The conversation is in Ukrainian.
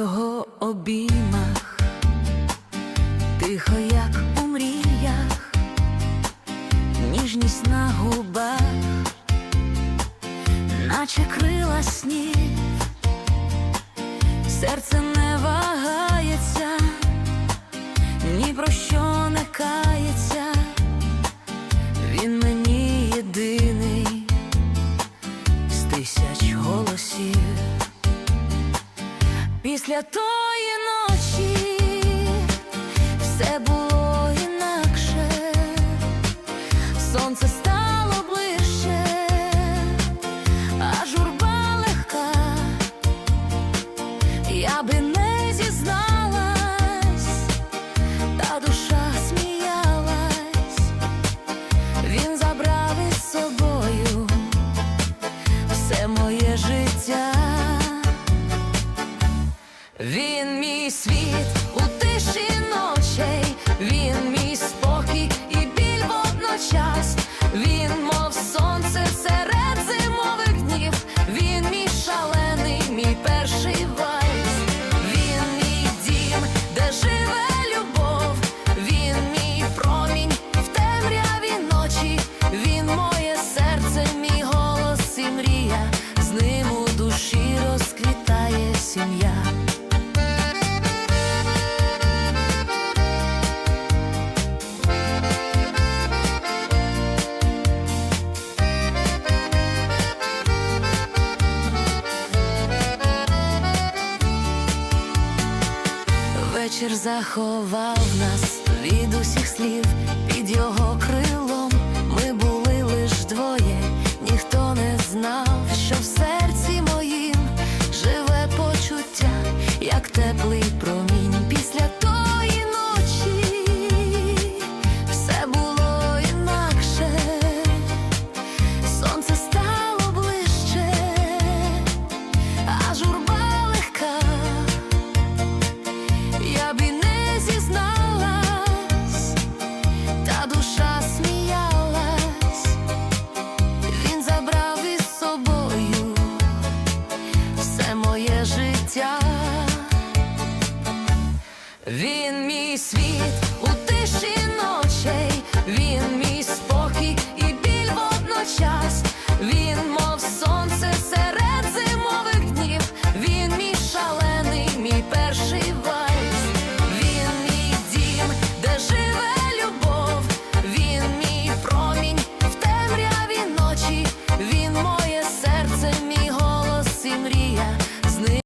його обіймах, тихо, як у мріях, ніжність на губах, наче крила снів, серце не вагається, ні про що не кається, він мені єдиний з тисяч Після тої ночі все було інакше, сонце стало Він мій світ Вечір заховав нас від усіх слів під його крилом. Ми були лиш двоє, ніхто не знав, все